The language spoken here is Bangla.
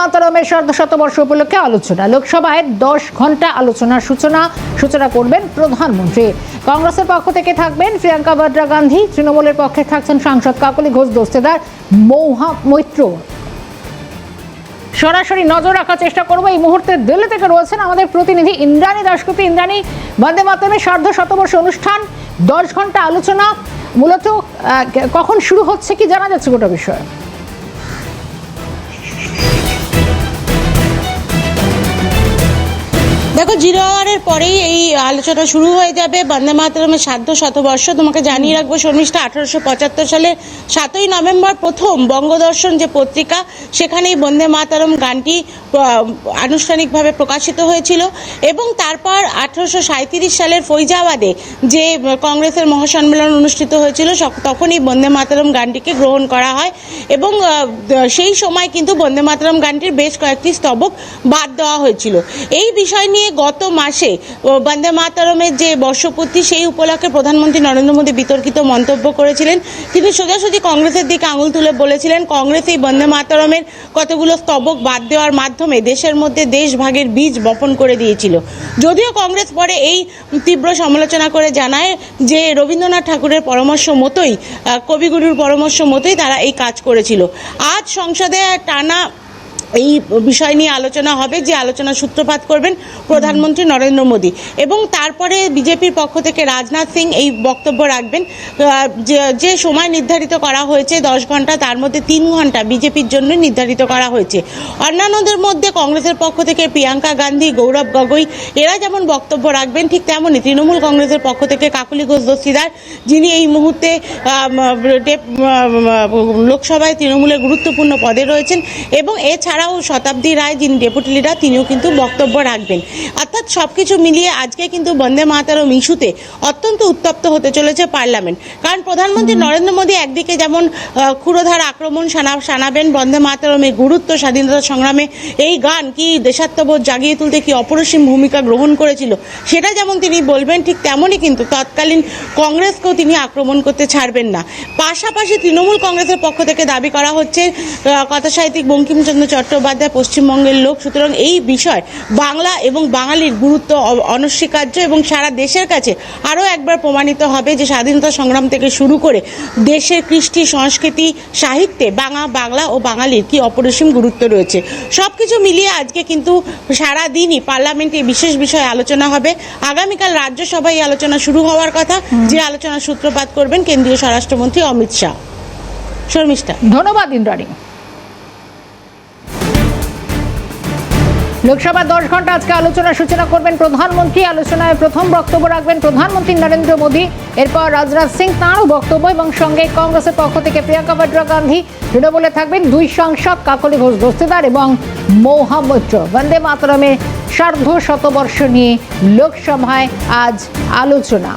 মাতারমের শতবর্ষ উপলক্ষে আলোচনা। লোকসভায় দশ ঘণ্টা আলোচনার সূচনা সূচনা করবেন প্রধানমন্ত্রী। কংগ্রেসের পক্ষ থেকে থাকবেন প্রিয়াঙ্কা বাড্রা গান্ধী, তৃণমূলের পক্ষে থাকছেন সাংসদ কাকলি ঘোষ, দোস্তেদার মৌহা মৈত্র। সরাসরি নজর রাখার চেষ্টা করব এই মুহূর্তে দিল্লি থেকে রয়েছেন আমাদের প্রতিনিধি ইন্দ্রাণী দাশগুপ্ত। ইন্দ্রাণী, বন্দে মাতরমের সার্ধ শতবর্ষ অনুষ্ঠান, দশ ঘণ্টা আলোচনা, মূলত কখন শুরু হচ্ছে কি জানা যাচ্ছে গোটা বিষয়ে? জিরো আওয়ারের পরেই এই আলোচনা শুরু হয়ে যাবে। বন্দে মাতরমের সাধ্য শতবর্ষ। তোমাকে জানিয়ে রাখব, শর্মিষ্ঠা আঠারোশো পঁচাত্তর সালের সাতই নভেম্বর প্রথম বঙ্গদর্শন যে পত্রিকা, সেখানেই বন্দে মাতরম গানটি আনুষ্ঠানিকভাবে প্রকাশিত হয়েছিল। এবং তারপর আঠারোশো সাঁত্রিশ সালের ফৈজাবাদে যে কংগ্রেসের মহাসম্মেলন অনুষ্ঠিত হয়েছিল তখনই বন্দে মাতরম গানটিকে গ্রহণ করা হয়। এবং সেই সময় কিন্তু বন্দে মাতরম গানটির বেশ কয়েকটি স্তবক বাদ দেওয়া হয়েছিল। এই বিষয় নিয়ে গত মাসে ও, বন্দে মাতারমের যে বর্ষপূর্তি সেই উপলক্ষে প্রধানমন্ত্রী নরেন্দ্র মোদী বিতর্কিত মন্তব্য করেছিলেন। তিনি সোজাসুজি কংগ্রেসের দিকে আঙুল তুলে বলেছিলেন কংগ্রেস এই বন্দে মাতারমের কতগুলো স্তবক বাদ দেওয়ার মাধ্যমে দেশের মধ্যে দেশভাগের বীজ বপন করে দিয়েছিল। যদিও কংগ্রেস পরে এই তীব্র সমালোচনা করে জানায় যে রবীন্দ্রনাথ ঠাকুরের পরামর্শ মতোই কবিগুরুর পরামর্শ মতোই তারা এই কাজ করেছিল। আজ সংসদে টানা এই বিষয় নিয়ে আলোচনা হবে, যে আলোচনা সূত্রপাত করবেন প্রধানমন্ত্রী নরেন্দ্র মোদী। এবং তারপরে বিজেপির পক্ষ থেকে রাজনাথ সিং এই বক্তব্য রাখবেন যে- সময় নির্ধারিত করা হয়েছে, দশ ঘণ্টা, তার মধ্যে তিন ঘণ্টা বিজেপির জন্য নির্ধারিত করা হয়েছে। অন্যান্যদের মধ্যে কংগ্রেসের পক্ষ থেকে প্রিয়াঙ্কা গান্ধী, গৌরব গগৈ, এরা যেমন বক্তব্য রাখবেন, ঠিক তেমনই তৃণমূল কংগ্রেসের পক্ষ থেকে কাকুলি ঘোষ দস্তিদার, যিনি এই মুহূর্তে লোকসভায় তৃণমূলের গুরুত্বপূর্ণ পদে রয়েছেন। এবং এছাড়াও শতাব্দী রায় যিনি ডেপুটি লিডার তিনিও কিন্তু বক্তব্য রাখবেন। অর্থাৎ সব কিছু মিলিয়ে আজকে কিন্তু বন্দে মাতারম ইস্যুতে অত্যন্ত উত্তপ্ত হতে চলেছে পার্লামেন্ট। কারণ প্রধানমন্ত্রী নরেন্দ্র মোদী একদিকে যেমন ক্ষুরধার আক্রমণ শানা শানাবেন বন্দে মাতারমের গুরুত্ব স্বাধীনতা সংগ্রামে এই গান কি দেশাত্মবোধ জাগিয়ে তুলতে কি অপরিসীম ভূমিকা গ্রহণ করেছিল সেটা যেমন তিনি বলবেন ঠিক তেমনই কিন্তু তৎকালীন কংগ্রেসকেও তিনি আক্রমণ করতে ছাড়বেন না। পাশাপাশি তৃণমূল কংগ্রেসের পক্ষ থেকে দাবি করা হচ্ছে কথাসাহিত্যিক বঙ্কিমচন্দ্র চট্টোপাধ্যায় পশ্চিমবঙ্গের লোক। সুতরাং এই বিষয় বাংলা এবং বাঙালির গুরুত্ব অনস্বীকার্য এবং সারা দেশের কাছে আরও একবার প্রমাণিত হবে যে স্বাধীনতা সংগ্রাম থেকে শুরু করে দেশের কৃষ্টি, সংস্কৃতি, সাহিত্যে বাংলা বাংলা ও বাঙালির কি অপরিসীম গুরুত্ব রয়েছে। সব কিছু মিলিয়ে আজকে কিন্তু সারা দিনই পার্লামেন্টে বিশেষ বিষয়ে আলোচনা হবে। আগামীকাল রাজ্যসভায় আলোচনা শুরু হওয়ার কথা। যে আলোচনা সূত্রপাত করবেন কেন্দ্রীয় স্বরাষ্ট্রমন্ত্রী অমিত শাহ। শর্মিষ্ঠা। ধন্যবাদ, ইন্দ্রাণী। লোকসভা দশ ঘণ্টা আজকে আলোচনা সূচনা করবেন প্রধানমন্ত্রী। আলোচনায় প্রথম বক্তব্য রাখবেন প্রধানমন্ত্রী নরেন্দ্র মোদী। এরপর রাজনাথ সিং তাঁরও বক্তব্য এবং সঙ্গে কংগ্রেসের পক্ষ থেকে প্রিয়াঙ্কা বাড্রা গান্ধী তৃণমূলে থাকবেন দুই সাংসদ কাকলি ঘোষ দস্তিদার এবং মৌহা মৈত্র বন্দে মাতরমে সার্ধ শতবর্ষ নিয়ে লোকসভায় আজ আলোচনা।